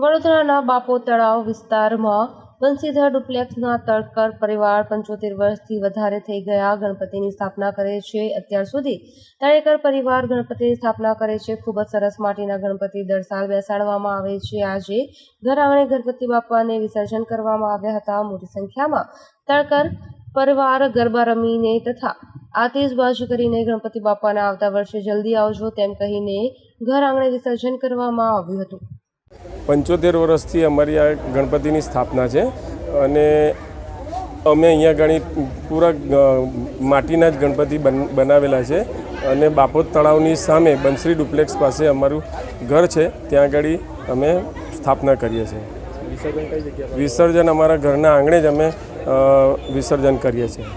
વડોદરાના બાપો તળાવ વિસ્તારમાં બંસીધર ડુપ્લેક્સના તળકર પરિવાર પંચોતેર વર્ષથી વધારે થઈ ગયા ગણપતિની સ્થાપના કરે છે. અત્યાર સુધી તળેકર પરિવાર ગણપતિની સ્થાપના કરે છે. ખૂબ જ સરસ માટીના ગણપતિ દર બેસાડવામાં આવે છે. આજે ઘર આંગણે ગણપતિ બાપાને વિસર્જન કરવામાં આવ્યા હતા. મોટી સંખ્યામાં તળકર પરિવાર ગરબા રમીને તથા આતિશબાજી કરીને ગણપતિ બાપાના આવતા વર્ષે જલ્દી આવજો તેમ કહીને ઘર આંગણે વિસર્જન કરવામાં આવ્યું હતું. પંચોતેર વર્ષથી અમારી આ ગણપતિની સ્થાપના છે અને અમે અહીંયા ઘણી પૂરા માટીના જ ગણપતિ બન બનાવેલા છે અને બાપોદ તળાવની સામે બંસરી ડુપ્લેક્સ પાસે અમારું ઘર છે. ત્યાં આગળ અમે સ્થાપના કરીએ છીએ. વિસર્જન અમારા ઘરના આંગણે જ અમે વિસર્જન કરીએ છીએ.